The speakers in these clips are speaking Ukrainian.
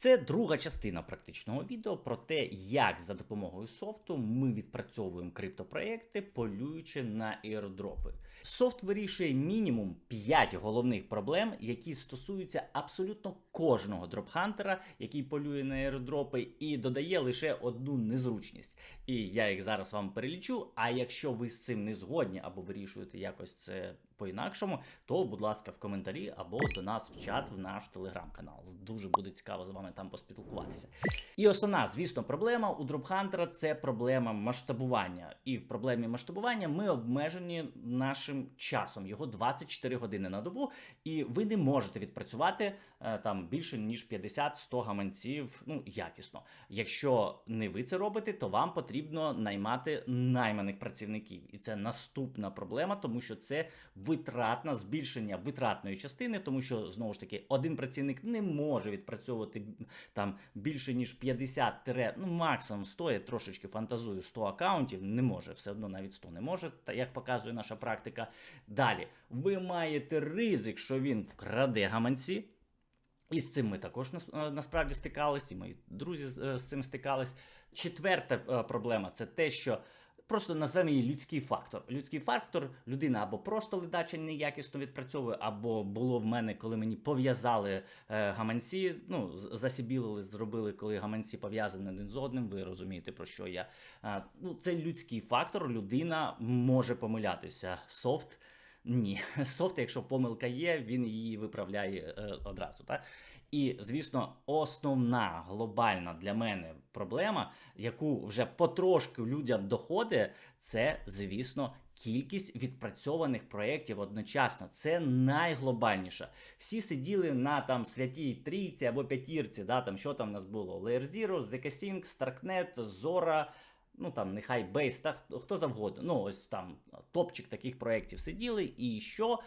Це друга частина практичного відео про те, як за допомогою софту ми відпрацьовуємо криптопроекти, полюючи на аірдропи. Софт вирішує мінімум 5 головних проблем, які стосуються абсолютно кожного дропхантера, який полює на аірдропи, і додає лише одну незручність. І я їх зараз вам перелічу. А якщо ви з цим не згодні або вирішуєте якось це по-інакшому, то, будь ласка, в коментарі або до нас в чат в наш телеграм-канал. Дуже буде цікаво з вами там поспілкуватися. І основна, звісно, проблема у дропхантера це проблема масштабування. І в проблемі масштабування ми обмежені нашим часом, його 24 години на добу, і ви не можете відпрацювати там більше ніж 50-100 гаманців. Ну якісно. Якщо не ви це робите, то вам потрібно наймати найманих працівників, і це наступна проблема, тому що це витратна збільшення витратної частини, тому що знову ж таки один працівник не може відпрацьовувати там більше ніж 50 ну максимум 100, я трошечки фантазую 100 акаунтів, не може, все одно навіть 100 не може, та як показує наша практика. Далі ви маєте ризик, що він вкраде гаманці. І з цим ми також насправді стикались, і мої друзі з цим стикались. Четверта е, проблема це те, що Просто назвемо її людський фактор. Людський фактор людина або просто ледача неякісно відпрацьовує, або було в мене, коли мені пов'язали е, гаманці. Ну, засібілили, зробили, коли гаманці пов'язані один з одним. Ви розумієте, про що я. Е, ну, Це людський фактор. Людина може помилятися. Софт. Ні, софт, якщо помилка є, він її виправляє е, одразу. Так? І, звісно, основна глобальна для мене проблема, яку вже потрошки людям доходить, це, звісно, кількість відпрацьованих проєктів одночасно. Це найглобальніше. Всі сиділи на там святій трійці або п'ятірці, да, там що там у нас було? Layer Zero, ZK-Sync, Starknet, Zora, ну там нехай бейс, та хто завгодно. Ну, ось там топчик таких проєктів сиділи, і що?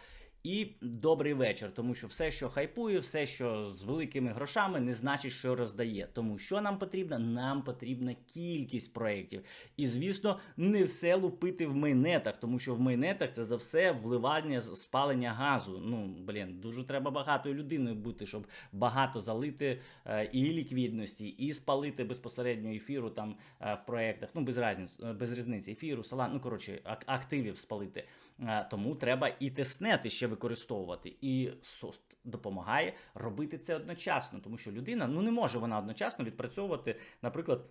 І добрий вечір, тому що все, що хайпує, все, що з великими грошами, не значить, що роздає. Тому що нам потрібно? Нам потрібна кількість проєктів. І, звісно, не все лупити в майнетах, тому що в майнетах це за все вливання спалення газу. Ну, блін, дуже треба багатою людиною бути, щоб багато залити е, і ліквідності, і спалити безпосередньо ефіру там е, в проєктах. Ну, без різниці, без різниці ефіру, сала, ну коротше, активів спалити. Е, тому треба і теснети ще використовувати. І софт допомагає робити це одночасно, тому що людина ну не може вона одночасно відпрацьовувати, наприклад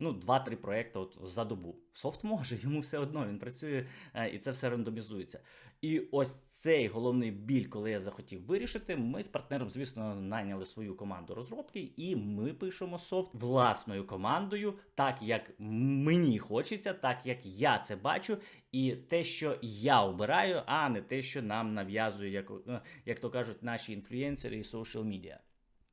ну, 2-3 проекти от за добу. Софт може, йому все одно він працює е, і це все рандомізується. І ось цей головний біль, коли я захотів вирішити, ми з партнером, звісно, найняли свою команду розробки, і ми пишемо софт власною командою, так як мені хочеться, так як я це бачу, і те, що я обираю, а не те, що нам нав'язує, як, е, як то кажуть, наші інфлюенсери і соціал медіа.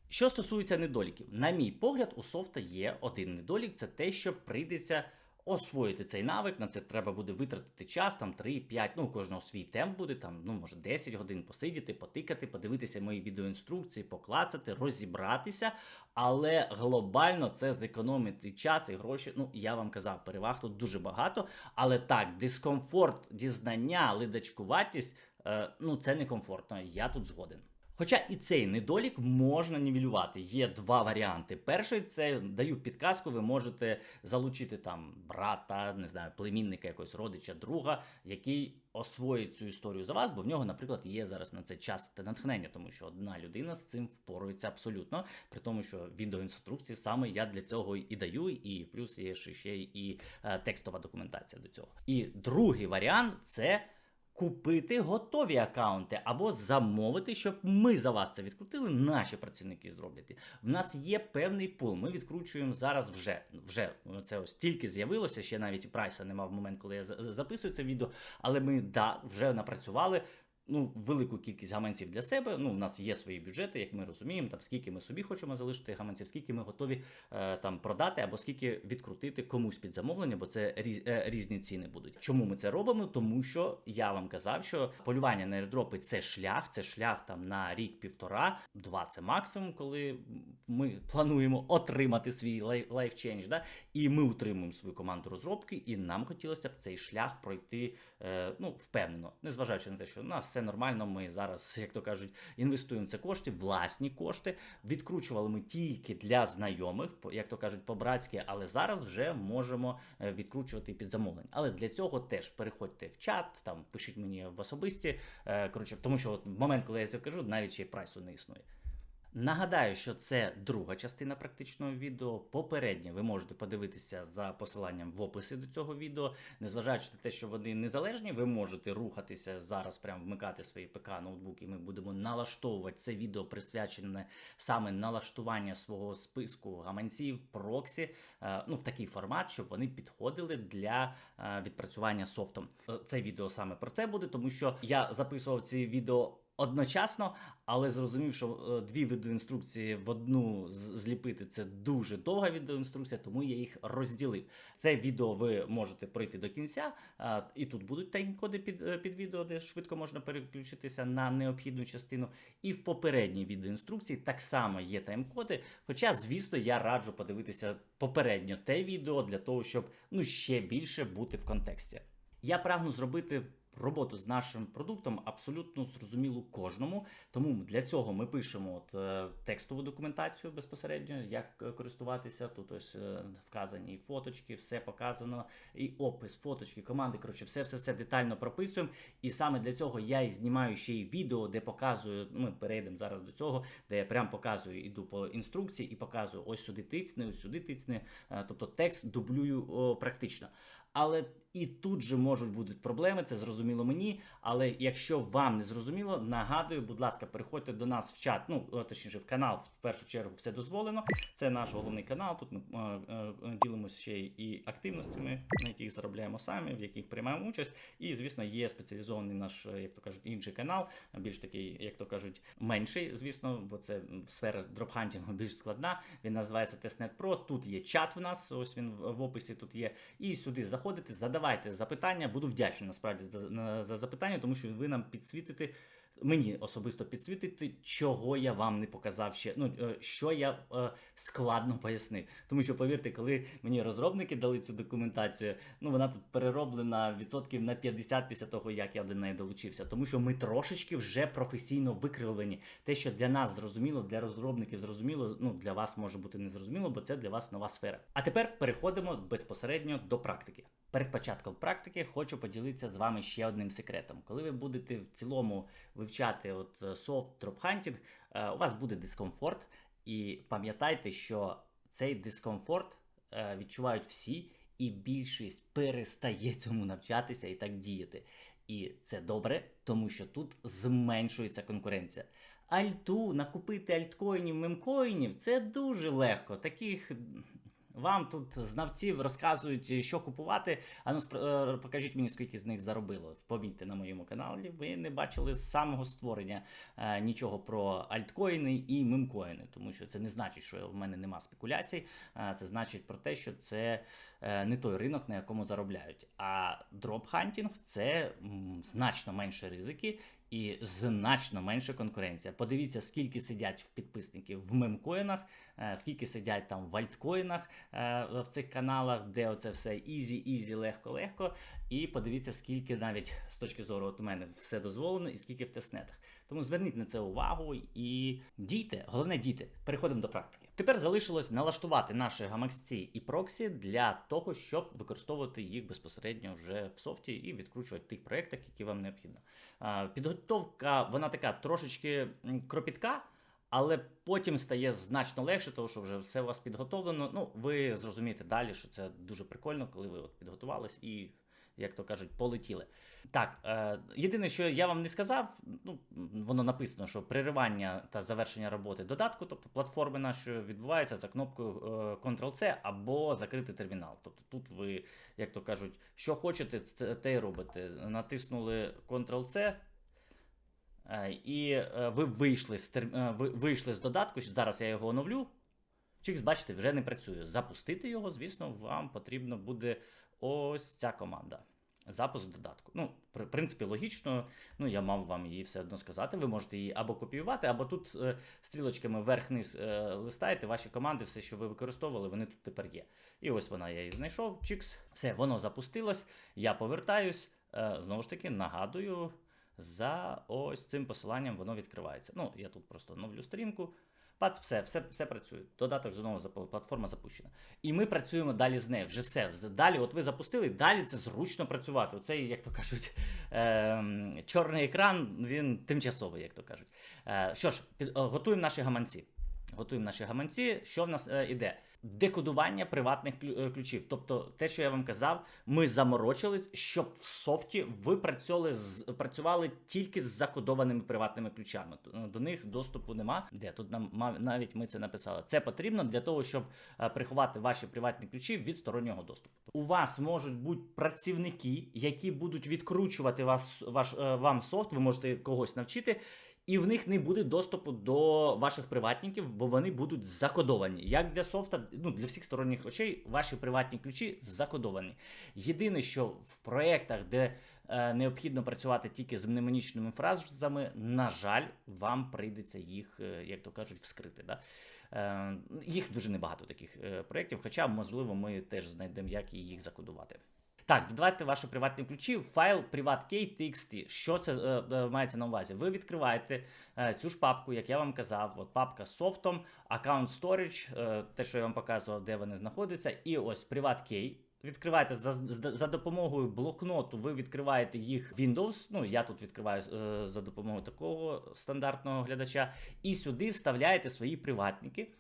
Що стосується недоліків, на мій погляд, у софта є один недолік: це те, що прийдеться освоїти цей навик. На це треба буде витратити час, там 3-5, ну у кожного свій темп буде, там, ну, може 10 годин посидіти, потикати, подивитися мої відеоінструкції, поклацати, розібратися. Але глобально це зекономити час і гроші. Ну, я вам казав, переваг тут дуже багато. Але так, дискомфорт, дізнання, лидачкуватість, е, ну це некомфортно. Я тут згоден. Хоча і цей недолік можна нівелювати. Є два варіанти. Перший це даю підказку, ви можете залучити там брата, не знаю, племінника якогось родича, друга, який освоїть цю історію за вас, бо в нього, наприклад, є зараз на це час та натхнення, тому що одна людина з цим впорується абсолютно, при тому, що відеоінструкції саме я для цього і даю, і плюс є ще і е, текстова документація до цього. І другий варіант це купити готові акаунти або замовити, щоб ми за вас це відкрутили. Наші працівники зроблять. В нас є певний пул. Ми відкручуємо зараз вже. Вже це ось тільки з'явилося. Ще навіть прайса немає в момент, коли я записую це відео. Але ми да вже напрацювали ну, велику кількість гаманців для себе. Ну, У нас є свої бюджети, як ми розуміємо, там скільки ми собі хочемо залишити гаманців, скільки ми готові е, там продати, або скільки відкрутити комусь під замовлення, бо це різ, е, різні ціни будуть. Чому ми це робимо? Тому що я вам казав, що полювання на airdropи – це шлях, це шлях там на рік-півтора, два це максимум, коли ми плануємо отримати свій лайфчейндж, да? і ми утримуємо свою команду розробки, і нам хотілося б цей шлях пройти ну, впевнено, незважаючи на те, що на все все нормально. Ми зараз, як то кажуть, інвестуємо це кошти, власні кошти. Відкручували ми тільки для знайомих, як то кажуть, по-братськи, але зараз вже можемо е, відкручувати під замовлення. Але для цього теж переходьте в чат, там пишіть мені в особисті. е, Коротше, тому що от момент, коли я це кажу, навіть ще й прайсу не існує. Нагадаю, що це друга частина практичного відео. Попереднє ви можете подивитися за посиланням в описі до цього відео. Незважаючи на те, що вони незалежні, ви можете рухатися зараз, прямо вмикати свої ПК, ноутбуки. і Ми будемо налаштовувати це відео присвячене саме налаштування свого списку гаманців, проксі, е, ну в такий формат, щоб вони підходили для е, відпрацювання софтом. Е, Це відео саме про це буде, тому що я записував ці відео. Одночасно, але зрозумів, що е, дві відеоінструкції в одну зліпити це дуже довга відеоінструкція, тому я їх розділив. Це відео ви можете пройти до кінця, і тут будуть тайм-коди під, е, під відео, де швидко можна переключитися на необхідну частину. І в попередній відеоінструкції так само є тайм-коди. Хоча, звісно, я раджу подивитися попередньо те відео для того, щоб ну ще більше бути в контексті. Я прагну зробити роботу з нашим продуктом абсолютно зрозумілу кожному. Тому для цього ми пишемо от, е, текстову документацію безпосередньо, як е, користуватися. Тут ось е, вказані фоточки, все показано, і опис, фоточки, команди. Коротше, все, все, все детально прописуємо. І саме для цього я і знімаю ще й відео, де показую. Ми перейдемо зараз до цього, де я прям показую, іду по інструкції і показую ось сюди тицьни, ось сюди тицьни. Е, Тобто текст дублюю о, практично. Але і тут же можуть бути проблеми, це зрозуміло мені. Але якщо вам не зрозуміло, нагадую, будь ласка, переходьте до нас в чат, ну точніше, в канал, в першу чергу, все дозволено. Це наш головний канал. Тут ми е, е, ділимося ще і активностями, на яких заробляємо самі, в яких приймаємо участь. І, звісно, є спеціалізований наш, е, як то кажуть, інший канал, більш такий, як то кажуть, менший, звісно, бо це сфера дропхантінгу більш складна. Він називається Testnet Pro. Тут є чат в нас, ось він в описі тут є. І сюди заходите, задавайте запитання. Буду вдячний насправді за, за запитання, тому що ви нам підсвітите. Мені особисто підсвітити, чого я вам не показав ще. Ну е, що я е, складно пояснив. Тому що повірте, коли мені розробники дали цю документацію, ну вона тут перероблена відсотків на 50 після того, як я до неї долучився. Тому що ми трошечки вже професійно викривлені. Те, що для нас зрозуміло, для розробників зрозуміло, ну для вас може бути незрозуміло, бо це для вас нова сфера. А тепер переходимо безпосередньо до практики. Перед початком практики хочу поділитися з вами ще одним секретом. Коли ви будете в цілому вивчати от е, софт дропхантінг, е, у вас буде дискомфорт, і пам'ятайте, що цей дискомфорт е, відчувають всі, і більшість перестає цьому навчатися і так діяти. І це добре, тому що тут зменшується конкуренція. Альту накупити альткоїнів, мемкоїнів це дуже легко. Таких вам тут знавців розказують, що купувати. А ну е, покажіть мені, скільки з них заробило. Помітьте на моєму каналі. Ви не бачили з самого створення е, нічого про альткоїни і мемкоїни, тому що це не значить, що в мене нема спекуляцій. Е, це значить про те, що це е, не той ринок, на якому заробляють. А дропхантінг це м, значно менше ризики. І значно менше конкуренція. Подивіться, скільки сидять в підписників в мемкоїнах, е, скільки сидять там в альткоїнах е, в цих каналах, де оце все ізі, ізі, легко, легко. І подивіться, скільки навіть з точки зору от у мене все дозволено, і скільки в тестнетах. Тому зверніть на це увагу і дійте. Головне дійте. Переходимо до практики. Тепер залишилось налаштувати наші гамаксці і проксі для того, щоб використовувати їх безпосередньо вже в софті і відкручувати в тих проєктах, які вам необхідно. Підготовка вона така трошечки кропітка. Але потім стає значно легше, тому що вже все у вас підготовлено. Ну, ви зрозумієте далі, що це дуже прикольно, коли ви от підготувались і, як то кажуть, полетіли. Так, е, єдине, що я вам не сказав, ну воно написано, що переривання та завершення роботи додатку, тобто платформи нашої відбувається за кнопкою е, Ctrl-C або закрити термінал. Тобто тут ви, як то кажуть, що хочете, те й робите. Натиснули Ctrl-C. Е, І е, ви вийшли з ви вийшли з додатку. Зараз я його оновлю. Чикс, бачите, вже не працює. Запустити його, звісно, вам потрібно буде ось ця команда. Запуск додатку. Ну, в принципі, логічно. Ну, я мав вам її все одно сказати. Ви можете її або копіювати, або тут е, стрілочками вверх-вниз е, листаєте ваші команди, все, що ви використовували, вони тут тепер є. І ось вона, я її знайшов. Чікс. Все, воно запустилось. Я повертаюсь. Е, знову ж таки, нагадую. За ось цим посиланням воно відкривається. Ну, я тут просто оновлю сторінку. Пац, все, все, все працює. Додаток знову платформа запущена. І ми працюємо далі з нею. Вже все. Далі, от ви запустили, далі це зручно працювати. Оцей, як то кажуть, е, чорний екран, він тимчасовий, як то кажуть. Е, що ж, під, готуємо наші гаманці. Готуємо наші гаманці. Що в нас е, іде? Декодування приватних е, ключів. Тобто, те, що я вам казав, ми заморочились, щоб в софті ви працювали з працювали тільки з закодованими приватними ключами. До них доступу нема. Де тут нам навіть ми це написали. Це потрібно для того, щоб е, приховати ваші приватні ключі від стороннього доступу. У вас можуть бути працівники, які будуть відкручувати вас ваш е, вам софт. Ви можете когось навчити. І в них не буде доступу до ваших приватників, бо вони будуть закодовані. Як для софта, ну для всіх сторонніх очей, ваші приватні ключі закодовані. Єдине, що в проєктах, де е, необхідно працювати тільки з мнемонічними фразами, на жаль, вам прийдеться їх, е, як то кажуть, вскрити. Да? Е, їх дуже небагато таких е, проєктів, хоча, можливо, ми теж знайдемо, як їх закодувати. Так, додавайте ваші приватні ключі в файл privatkey.txt. Що це е, е, мається на увазі? Ви відкриваєте е, цю ж папку, як я вам казав, от папка з софтом, аккаунт storage, е, те, що я вам показував, де вони знаходяться, і ось privatkey. Відкриваєте за, за, допомогою блокноту, ви відкриваєте їх Windows. Ну, я тут відкриваю е, за допомогою такого стандартного глядача, і сюди вставляєте свої приватники.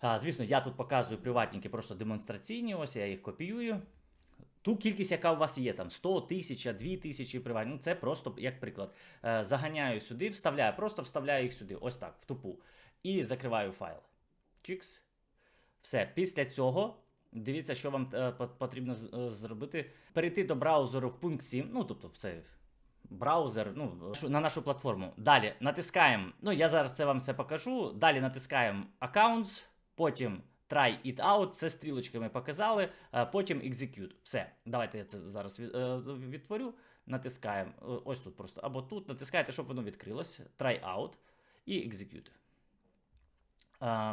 А, звісно, я тут показую приватники просто демонстраційні, ось я їх копіюю. Ту кількість, яка у вас є, там 100, 1000, 2000 приватних, ну це просто як приклад. Е, заганяю сюди, вставляю, просто вставляю їх сюди, ось так, в тупу. І закриваю файл. Чікс. Все. Після цього. Дивіться, що вам е, потрібно е, зробити. Перейти до браузеру в пункт 7, ну тобто все. Браузер, ну, на нашу платформу. Далі натискаємо. Ну, я зараз це вам все покажу. Далі натискаємо Accounts, потім Try it out, це стрілочками показали, потім Execute. Все. Давайте я це зараз е, відтворю. Натискаємо. Е, Ось тут просто. Або тут натискаєте, щоб воно відкрилось. Try out і Execute.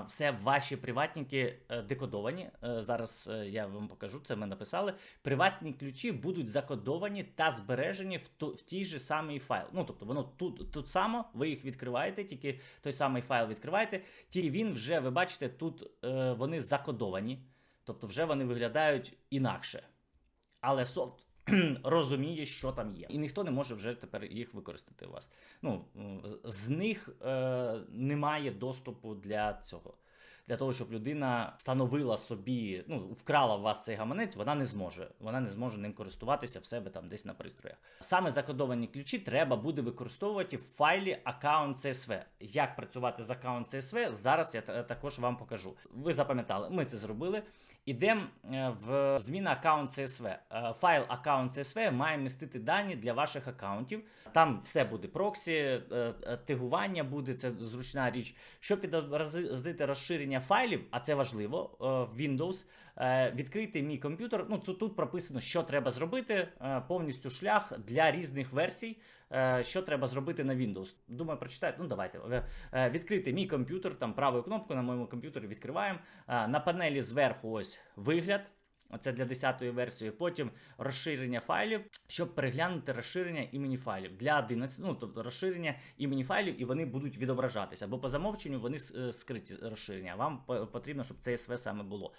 Все ваші приватники е, декодовані. Е, Зараз е, я вам покажу, це ми написали. Приватні ключі будуть закодовані та збережені в, ту, в тій же самий файл. Ну, тобто, воно тут, тут само, ви їх відкриваєте, тільки той самий файл відкриваєте, тільки він вже, ви бачите, тут вони закодовані, тобто вже вони виглядають інакше. Але софт розуміє, що там є. І ніхто не може вже тепер їх використати у вас. Ну, з- них е, немає доступу для цього. Для того, щоб людина встановила собі, ну, вкрала в вас цей гаманець, вона не зможе. Вона не зможе ним користуватися в себе там десь на пристроях. Саме закодовані ключі треба буде використовувати в файлі аккаунт CSV. Як працювати з аккаунт CSV, зараз я та- також вам покажу. Ви запам'ятали, ми це зробили. Ідемо е, в зміна аккаунт CSV. Е, Файл аккаунт CSV має містити дані для ваших аккаунтів. Там все буде проксі, е, тегування буде, це зручна річ. Щоб відобразити розширення файлів, а це важливо, в Windows, відкрити мій комп'ютер. Ну, тут, прописано, що треба зробити, повністю шлях для різних версій. Е, Що треба зробити на Windows? Думаю, прочитайте. Ну, давайте. Е, е, Відкрити мій комп'ютер, там правою кнопкою на моєму комп'ютері відкриваємо. На панелі зверху ось вигляд. Це для 10-ї версії. Потім розширення файлів, щоб переглянути розширення імені файлів для 11, ну тобто розширення імені файлів, і вони будуть відображатися. Бо по замовченню вони скриті розширення. Вам потрібно, щоб CSV саме було.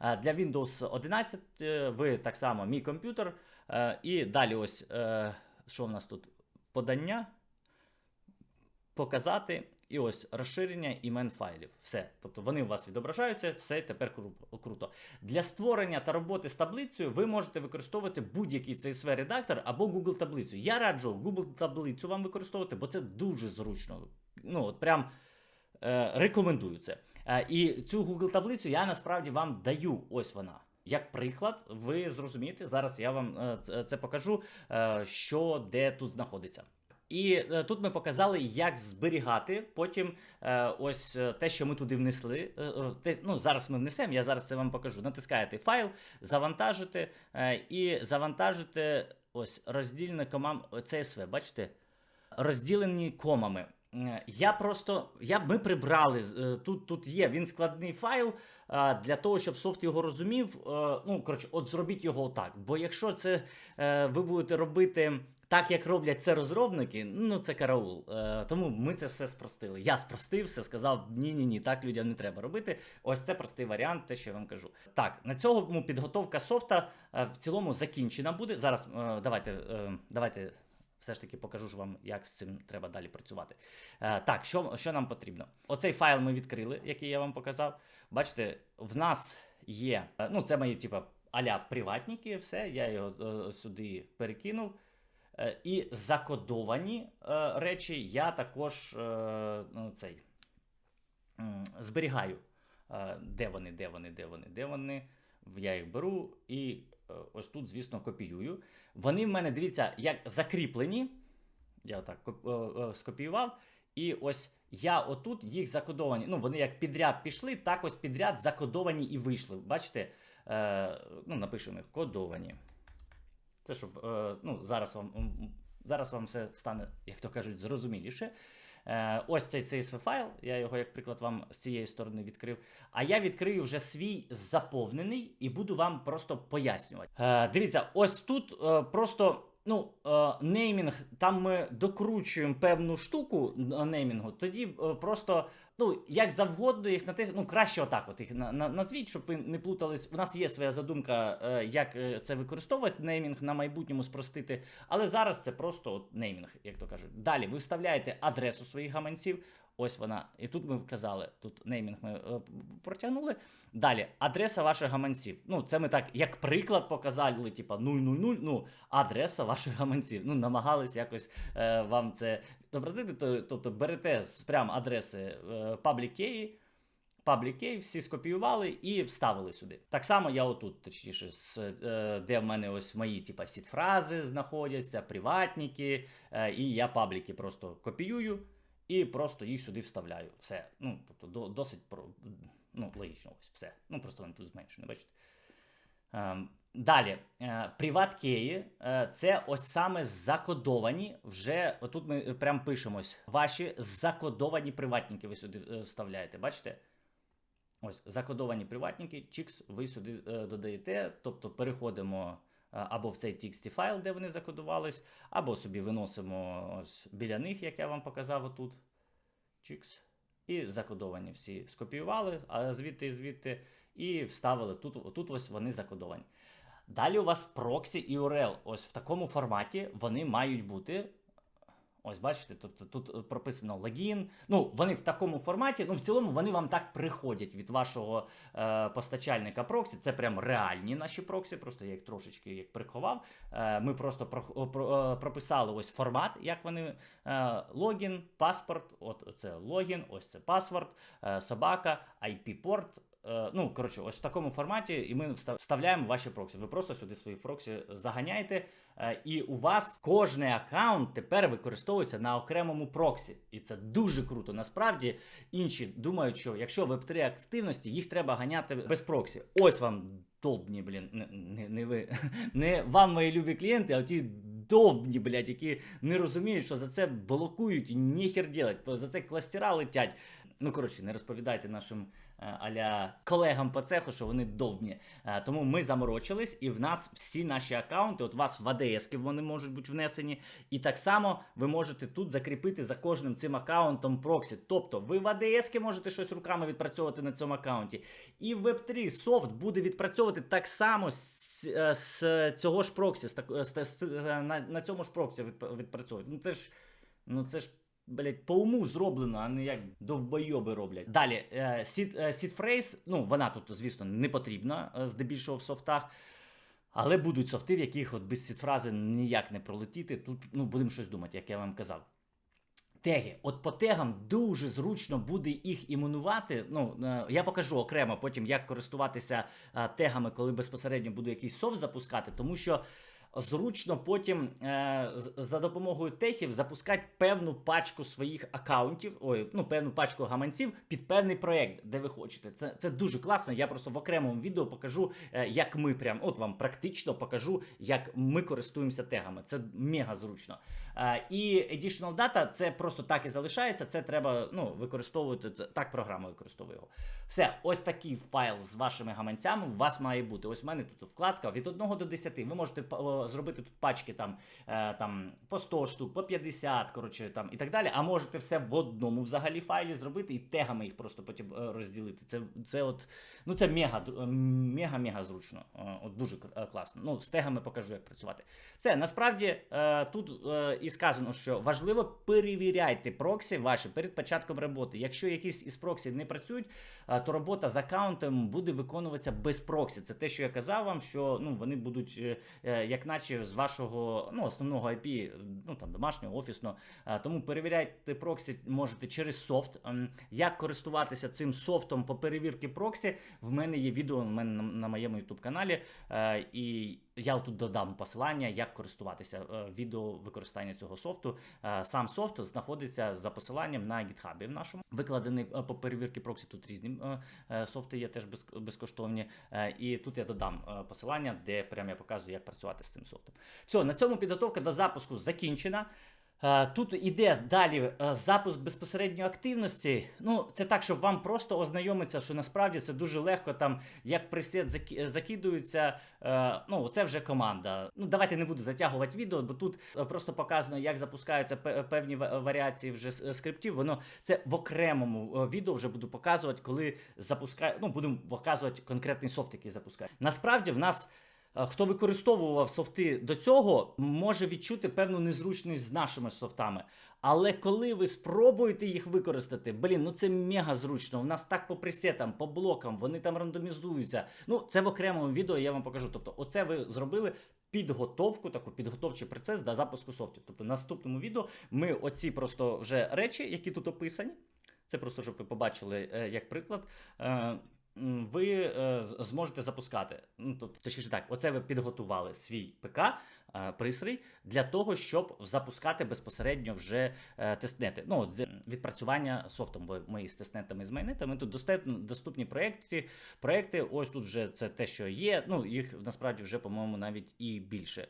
Для Windows 11 е, ви так само мій комп'ютер. І далі ось що в нас тут? Подання. Показати і ось розширення імен файлів. Все. Тобто вони у вас відображаються, все тепер кру- круто. Для створення та роботи з таблицею ви можете використовувати будь-який CSV редактор або Google таблицю. Я раджу Google таблицю вам використовувати, бо це дуже зручно. Ну, от прям е, рекомендую це. Е, і цю Google таблицю я насправді вам даю. Ось вона. Як приклад, ви зрозумієте, зараз я вам е, це- це покажу, е, що де тут знаходиться. І е, тут ми показали, як зберігати потім е, ось е, те, що ми туди внесли. Е, е, ну, зараз ми внесемо, я зараз це вам покажу. Натискаєте файл, завантажите е, і завантажите ось роздільне комам CSV, бачите? Розділені комами. Е, Я просто я, ми прибрали е, тут. Тут є він складний файл. Для того, щоб софт його розумів, е, ну коротше, от зробіть його так. Бо якщо це е, ви будете робити так, як роблять це розробники, ну це караул. Е, Тому ми це все спростили. Я спростив все, сказав: ні, ні, ні, так людям не треба робити. Ось це простий варіант, те, що я вам кажу. Так, на цьому підготовка софта в цілому закінчена буде. Зараз давайте, давайте все ж таки покажу ж вам, як з цим треба далі працювати. Е, так, що, що нам потрібно? Оцей файл ми відкрили, який я вам показав. Бачите, в нас є. е, Ну, це мої, типа, аля приватники, все, я його е, сюди перекинув. Е, І закодовані е, речі я також е, ну, цей, м, зберігаю. Е, Де вони, де вони, де вони, де вони. Я їх беру і е, ось тут, звісно, копіюю. Вони в мене, дивіться, як закріплені. Я отак е, е, скопіював. І ось я отут їх закодовані. Ну, вони як підряд пішли, так ось підряд закодовані і вийшли. Бачите? Е, ну, напишемо їх кодовані. Це щоб е, ну, зараз вам зараз вам все стане, як то кажуть, зрозуміліше. Е, ось цей CSV файл, я його, як приклад, вам з цієї сторони відкрив. А я відкрию вже свій заповнений і буду вам просто пояснювати. Е, дивіться, ось тут е, просто. Ну, е, неймінг, там ми докручуємо певну штуку е, неймінгу, тоді е, просто, ну, як завгодно їх натиснути, ну, краще отак от їх на, на, назвіть, щоб ви не плутались. У нас є своя задумка, е, як це використовувати, неймінг на майбутньому спростити, але зараз це просто от неймінг, як то кажуть. Далі ви вставляєте адресу своїх гаманців. Ось вона. І тут ми вказали, тут неймінг ми е, протягнули. Далі, адреса ваших гаманців. Ну, це ми так, як приклад показали, типа 000, ну, адреса ваших гаманців. Ну, намагались якось е, вам це зобразити. Тобто берете прямо адреси е, key, всі скопіювали і вставили сюди. Так само я отут, точніше, е, де в мене ось мої, типа, сіт-фрази знаходяться, приватники, е, і я пабліки просто копіюю і просто їх сюди вставляю. Все. Ну, тобто, до, досить про, ну, логічно, ось все. Ну, просто вони тут зменшені, бачите. Ем, Далі, е, приват-кеї е, це ось саме закодовані. Вже отут ми прям пишемо ось ваші закодовані приватники. Ви сюди е, вставляєте. Бачите? Ось закодовані приватники, чікс, ви сюди е, додаєте, тобто переходимо або в цей txt файл, де вони закодувались, або собі виносимо ось біля них, як я вам показав отут. Чікс. І закодовані всі скопіювали, а звідти і звідти, і вставили. Тут, тут ось вони закодовані. Далі у вас проксі і URL. Ось в такому форматі вони мають бути. Ось бачите, тут, тут прописано логін. Ну, вони в такому форматі, ну в цілому вони вам так приходять від вашого е, постачальника проксі. Це прям реальні наші проксі, просто я їх трошечки як приховав. Е, ми просто про, про, е, прописали ось формат, як вони е, логін, паспорт, от це логін, ось це паспорт, е, собака, IP-порт. Е, Ну, коротше, ось в такому форматі, і ми вста- вставляємо ваші проксі. Ви просто сюди свої проксі заганяєте, е, і у вас кожний аккаунт тепер використовується на окремому проксі. І це дуже круто. Насправді інші думають, що якщо веб 3 активності, їх треба ганяти без проксі. Ось вам долбні, блін, не, не, не ви, не вам, мої любі клієнти, а ті довбні, блядь, які не розуміють, що за це блокують і ніхер делать, за це кластера летять. Ну, коротше, не розповідайте нашим аля колегам по цеху, що вони довбні. Е, Тому ми заморочились, і в нас всі наші аккаунти, от у вас в ADS вони можуть бути внесені. І так само ви можете тут закріпити за кожним цим аккаунтом проксі. Тобто ви в ADS можете щось руками відпрацьовувати на цьому аккаунті. І в Web3 софт буде відпрацьовувати так само з, е, з цього ж проксі, з, з, е, на, на цьому ж проксі відпрацьовувати. Ну це ж. Ну це ж. Блять, по уму зроблено, а не як довбойоби роблять. Далі, е, сід, е, сідфрейс, ну вона тут, звісно, не потрібна, е, здебільшого в софтах. Але будуть софти, в яких от без сідфрази ніяк не пролетіти. Тут ну, будемо щось думати, як я вам казав. Теги. От по тегам дуже зручно буде їх іменувати. Ну, е, я покажу окремо потім, як користуватися е, тегами, коли безпосередньо буду якийсь софт запускати, тому що зручно потім е, за допомогою техів запускати певну пачку своїх акаунтів, ой, ну певну пачку гаманців під певний проект, де ви хочете. Це, це дуже класно. Я просто в окремому відео покажу, е, як ми прям от вам практично покажу, як ми користуємося тегами. Це мега зручно. Е, і additional data це просто так і залишається. Це треба ну, використовувати. Так програма використовує його. Все, ось такий файл з вашими гаманцями у вас має бути. Ось в мене тут вкладка від 1 до 10. Ви можете зробити тут пачки там, е, там по 100 штук, по 50, коротше, там і так далі. А можете все в одному взагалі файлі зробити і тегами їх просто потім е, розділити. Це, це от, ну це мега, дру- е, мега, мега зручно. Е, От дуже е, класно. Ну, з тегами покажу, як працювати. Все, насправді е, тут е, і сказано, що важливо перевіряйте проксі ваші перед початком роботи. Якщо якісь із проксі не працюють, е, то робота з аккаунтом буде виконуватися без проксі. Це те, що я казав вам, що ну вони будуть, е, е, як наче з вашого ну, основного IP, ну там домашнього, офісного. Тому перевіряйте проксі можете через софт. Ем, Як користуватися цим софтом по перевірці проксі? В мене є відео в мене на, моєму YouTube каналі, і я тут додам посилання, як користуватися е, відео використання цього софту. Е, Сам софт знаходиться за посиланням на GitHub в нашому. Викладений е, по перевірки проксі. Тут різні софти є теж без, безкоштовні. І тут я додам посилання, де прямо я показую, як працювати з цим софтом. Все, на цьому підготовка до запуску закінчена. Е, Тут іде далі е, запуск безпосередньо активності. Ну, це так, щоб вам просто ознайомитися, що насправді це дуже легко. Там як пресет заки- закидується. е, Ну, це вже команда. Ну, давайте не буду затягувати відео, бо тут просто показано, як запускаються певні варіації вже скриптів. Воно це в окремому відео вже буду показувати, коли запускаю. Ну, будемо показувати конкретний софт, який запускає. Насправді в нас. Е, Хто використовував софти до цього, може відчути певну незручність з нашими софтами. Але коли ви спробуєте їх використати, блін, ну це мега зручно. У нас так по пресетам, по блокам, вони там рандомізуються. Ну, це в окремому відео я вам покажу. Тобто, оце ви зробили. Підготовку, таку підготовчий процес до запуску софтів. Тобто, в наступному відео ми оці просто вже речі, які тут описані. Це просто щоб ви побачили е, як приклад. Ви е, зможете запускати. Ну, тобто, точніше так, оце ви підготували свій ПК, е, пристрій для того, щоб запускати безпосередньо вже е, тестнети. Ну, от відпрацювання софтом, бо ми з тестнетами з майнетами тут доступні, доступні проєкти, проєкти. Ось тут вже це те, що є. Ну, їх насправді вже, по-моєму, навіть і більше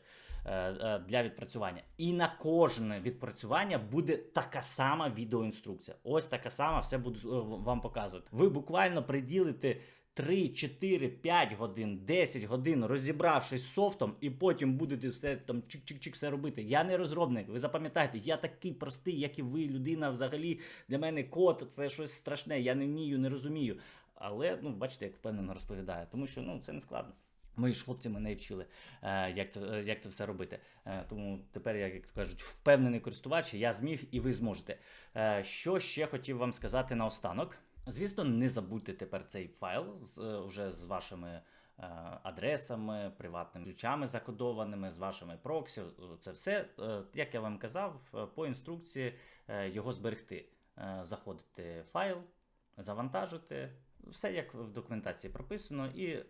для відпрацювання. І на кожне відпрацювання буде така сама відеоінструкція. Ось така сама, все буду е, вам показувати. Ви буквально приділите 3, 4, 5 годин, 10 годин розібравшись з софтом, і потім будете все там чик-чик-чик все робити. Я не розробник. Ви запам'ятайте, я такий простий, як і ви, людина. Взагалі для мене код це щось страшне. Я не вмію, не розумію. Але ну бачите, як впевнено розповідає, тому що ну це не складно. Мої ж хлопці мене вчили, е, як це, е, як це все робити. Е, Тому тепер, як кажуть, впевнений користувач, я зміг і ви зможете. Що ще хотів вам сказати наостанок? Звісно, не забудьте тепер цей файл з, вже з вашими адресами, приватними ключами закодованими, з вашими проксі. Це все, як я вам казав, по інструкції його зберегти. Заходите в файл, завантажити. Все як в документації прописано, і е,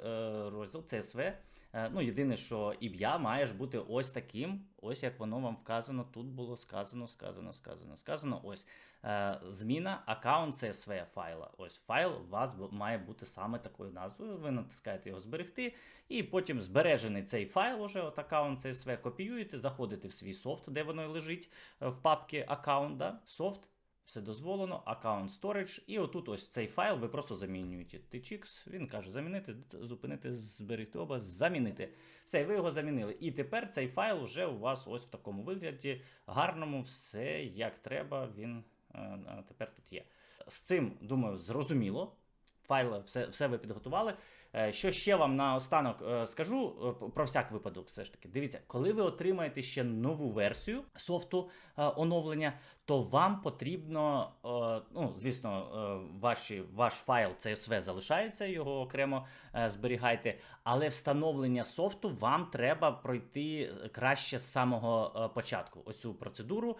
розділ CSV. Е, ну, єдине, що ім'я має ж бути ось таким, ось як воно вам вказано. Тут було сказано, сказано, сказано, сказано. Ось е, зміна аккаунт CSV файла. Ось файл у вас має бути саме такою назвою. Ви натискаєте його зберегти, і потім збережений цей файл, уже от аккаунт CSV, копіюєте, заходите в свій софт, де воно лежить е, в папці аккаунт, софт. Все дозволено, аккаунт storage, і отут ось цей файл ви просто замінюєте. tchx, він каже замінити, зупинити, зберегти оба, замінити. Все, ви його замінили. І тепер цей файл вже у вас ось в такому вигляді, гарному, все як треба, він е, е, тепер тут є. З цим, думаю, зрозуміло. Файли, все, все ви підготували. Е, Що ще вам наостанок е, скажу е, про всяк випадок, все ж таки. Дивіться, коли ви отримаєте ще нову версію софту оновлення, то вам потрібно, ну, звісно, ваші, ваш файл CSV залишається, його окремо зберігайте, але встановлення софту вам треба пройти краще з самого початку. Ось цю процедуру.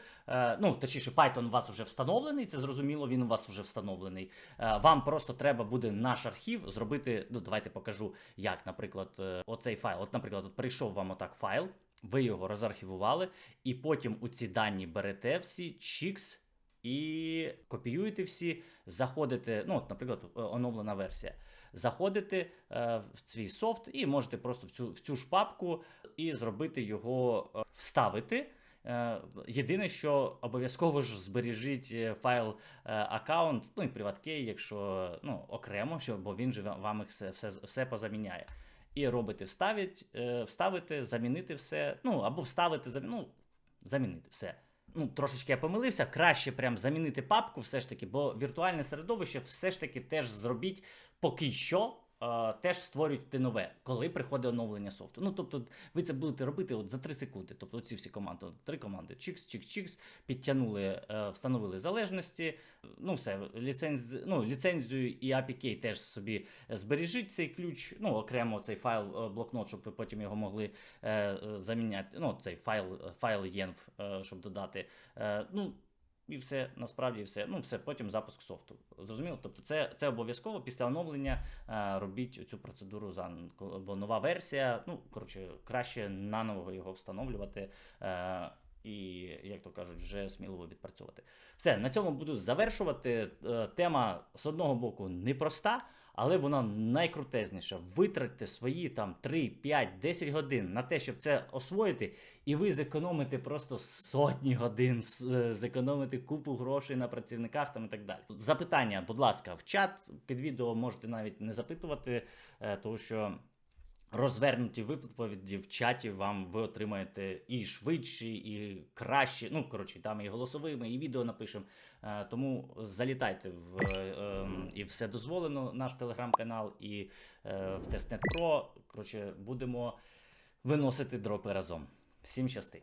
Ну, точніше, Python у вас вже встановлений, це зрозуміло, він у вас вже встановлений. Вам просто треба буде наш архів зробити. Ну, давайте покажу, як, наприклад, е, оцей файл. От, наприклад, от прийшов вам отак файл. ви його розархівували, і потім у ці дані берете всі, чікс, і копіюєте всі, заходите, ну, от, наприклад, е, оновлена версія. Заходите е, в свій софт і можете просто в цю, в цю ж папку і зробити його е, вставити. Е, Єдине, що обов'язково ж збережіть е, файл е, аккаунт, ну і приваткей, якщо ну, окремо, що, бо він же вам їх все, все, все позаміняє. І робите вставить, вставити, замінити все. Ну, або вставити, замі... ну, замінити все. Ну, трошечки я помилився, краще прям замінити папку, все ж таки, бо віртуальне середовище все ж таки теж зробіть поки що. Е, Теж створюйте нове, коли приходить оновлення софту. Ну тобто, ви це будете робити от за 3 секунди. Тобто, ці всі команди, три команди: чікс, чікс, чікс, підтягнули, е, встановили залежності. Ну, все, ліценз... ну, ліцензію і API теж собі збережіть цей ключ, ну, окремо цей файл, е, блокнот, щоб ви потім його могли заміняти. Ну, цей файл, файл е, щоб додати. Ну, і все насправді все. Ну, все, потім запуск софту. Зрозуміло? Тобто, це, це обов'язково після оновлення е, робіть цю процедуру за бо нова версія. Ну, коротше, краще наново його встановлювати. Е, і, як то кажуть, вже сміливо відпрацьовувати. Все, на цьому буду завершувати. Е, Тема з одного боку непроста, але вона найкрутезніша. Витратьте свої там 3, 5, 10 годин на те, щоб це освоїти, і ви зекономите просто сотні годин, е, зекономите купу грошей на працівниках там і так далі. Запитання, будь ласка, в чат під відео можете навіть не запитувати, е, тому що. Розвернуті відповіді в чаті вам ви отримаєте і швидші, і кращі. Ну, коротше, там і голосовими, і відео напишемо. Е, Тому залітайте в е, ем, і все дозволено, наш телеграм-канал, і е, в Testnet Pro. Коротше, будемо виносити дропи разом. Всім щасти!